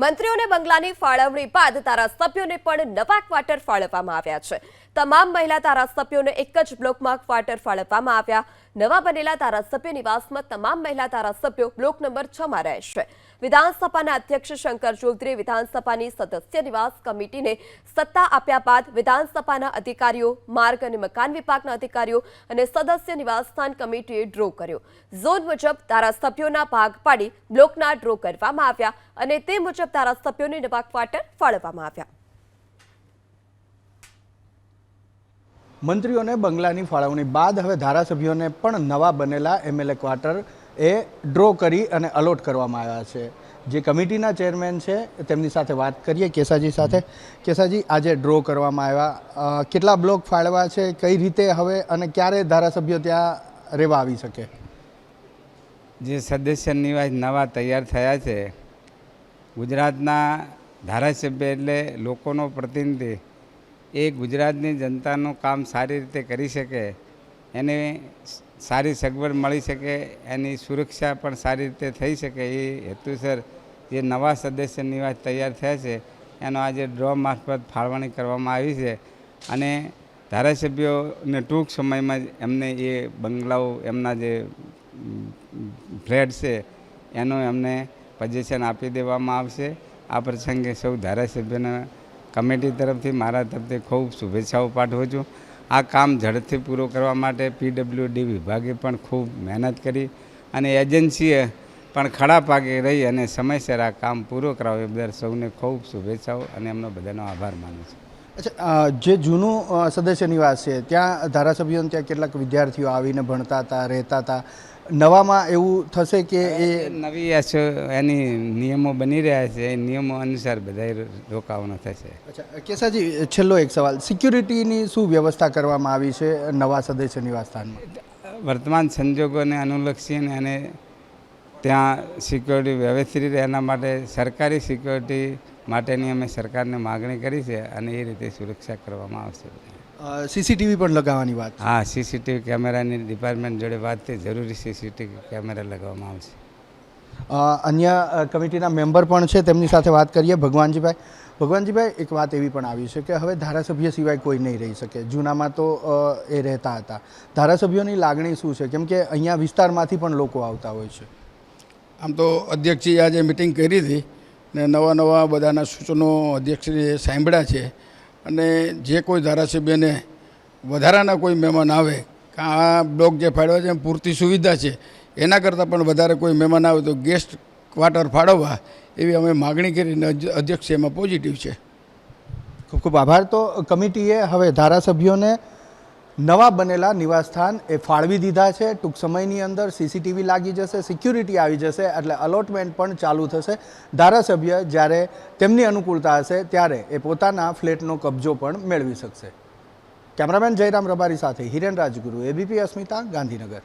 મંત્રીઓને બંગલાની ફાળવણી બાદ ધારાસભ્યોને પણ નવા ક્વાર્ટર ફાળવવામાં આવ્યા છે. તમામ મહિલા ધારાસભ્યોને એક જ બ્લોકમાં ક્વાર્ટર ફાળવવામાં આવ્યા. નવા બનેલા ધારાસભ્ય નિવાસમાં તમામ મહિલા ધારાસભ્યો બ્લોક નંબર છ માં રહેશે. વિધાનસભાના અધ્યક્ષ શંકર ચૌધરી વિધાનસભાની સદસ્ય નિવાસ કમિટીને સત્તા આપ્યા બાદ વિધાનસભાના અધિકારીઓ, માર્ગ અને મકાન વિભાગના અધિકારીઓ અને સદસ્ય નિવાસસ્થાન કમિટીએ ડ્રો કર્યો. ઝોન મુજબ ધારાસભ્યોના ભાગ પાડી બ્લોકના ડ્રો કરવામાં આવ્યા અને તે મુજબ ધારાસભ્યોને નવા ક્વાર્ટર ફાળવવામાં આવ્યા. મંત્રીઓને બંગલાની ફાળવણી બાદ હવે ધારાસભ્યોને પણ નવા બનેલા એમએલએ ક્વાર્ટર એ ડ્રો કરી અને અલોટ કરવામાં આવ્યા છે. જે કમિટીના ચેરમેન છે, તેમની સાથે વાત કરીએ કેસાજી સાથે. કેસાજી, આજે ડ્રો કરવામાં આવ્યા. કેટલા બ્લોક ફાળવા છે, કઈ રીતે હવે અને ક્યારે ધારાસભ્યો ત્યાં રહેવા આવી શકે? જે સદસ્ય નિવાસ નવા તૈયાર થયા છે, ગુજરાતના ધારાસભ્ય એટલે લોકોનો પ્રતિનિધિ એ ગુજરાતની જનતાનું કામ સારી રીતે કરી શકે, એને સારી સગવડ મળી શકે, એની સુરક્ષા પણ સારી રીતે થઈ શકે એ હેતુસર જે નવા સદસ્ય નિવાસ તૈયાર થયા છે, એનો આજે ડ્રો મારફત ફાળવણી કરવામાં આવી છે. અને ધારાસભ્યોને ટૂંક સમયમાં જ એમને એ બંગલાઓ, એમના જે ફ્લેટ છે, એનું એમને પજેશન આપી દેવામાં આવશે. આ પ્રસંગે સૌ ધારાસભ્યોને કમિટી તરફથી મારા તરફથી ખૂબ શુભેચ્છાઓ પાઠવું છું. આ કામ ઝડપથી પૂરું કરવા માટે પીડબ્લ્યુડી વિભાગે પણ ખૂબ મહેનત કરી અને એજન્સીએ પણ ખડા પાકે રહી અને સમયસર આ કામ પૂરું કરાવે બદલ સૌને ખૂબ શુભેચ્છાઓ અને એમનો બધાનો આભાર માનું છું. અચ્છા જે જૂનું સદસ્ય નિવાસ છે, ત્યાં ધારાસભ્યોને ત્યાં કેટલાક વિદ્યાર્થીઓ આવીને ભણતા હતા, રહેતા હતા? નવામાં એવું થશે કે એ નવી એની નિયમો બની રહ્યા છે એ નિયમો અનુસાર બધા રોકાવાનો થશે. અચ્છા કેસાજી છેલ્લો એક સવાલ. સિક્યુરિટીની શું વ્યવસ્થા કરવામાં આવી છે નવા સદસ્ય નિવાસસ્થાનમાં? વર્તમાન સંજોગોને અનુલક્ષીને અને ત્યાં સિક્યોરિટી વ્યવસ્થિત રહે એના માટે સરકારી સિક્યોરિટી માટેની અમે સરકારને માગણી કરી છે અને એ રીતે સુરક્ષા કરવામાં આવશે. સીસીટીવી પણ લગાવવાની વાત હા સીસીટીવી કેમેરાની ડિપાર્ટમેન્ટ જોડે વાત થઈ. જરૂરી સીસીટીવી કેમેરા લગાવવામાં આવશે. અન્ય કમિટીના મેમ્બર પણ છે. તેમની સાથે વાત કરીએ. ભગવાનજીભાઈ ભગવાનજીભાઈ એક વાત એવી પણ આવી છે કે હવે ધારાસભ્ય સિવાય કોઈ નહીં રહી શકે. જૂનામાં તો એ રહેતા હતા. ધારાસભ્યોની લાગણી શું છે? કેમ કે અહીંયા વિસ્તારમાંથી પણ લોકો આવતા હોય છે. આમ તો અધ્યક્ષજી આજે મિટિંગ કરી હતી ને નવા નવા બધાના સૂચનો અધ્યક્ષજીએ સાંભળ્યા છે. અને જે કોઈ ધારાસભ્યને વધારાના કોઈ મહેમાન આવે, કે આ બ્લોક જે ફાળવ્યા છે એમ પૂરતી સુવિધા છે, એના કરતાં પણ વધારે કોઈ મહેમાન આવે તો ગેસ્ટ ક્વાર્ટર ફાળવવા એવી અમે માગણી કરીને અધ્ય- અધ્યક્ષ એમાં પોઝિટિવ છે. ખૂબ ખૂબ આભાર. તો કમિટીએ હવે ધારાસભ્યોને નવા બનેલા નિવાસસ્થાન એ ફાળવી દીધા છે. ટૂંક સમયની અંદર સીસીટીવી લાગી જશે સિક્યુરિટી આવી જશે, એટલે અલોટમેન્ટ પણ ચાલુ થશે. ધારાસભ્ય જ્યારે તેમની અનુકૂળતા હશે ત્યારે એ પોતાના ફ્લેટનો કબજો પણ મેળવી શકશે. કેમેરામેન જયરામ રબારી સાથે હિરેન રાજગુરુ એબીપી અસ્મિતા, ગાંધીનગર.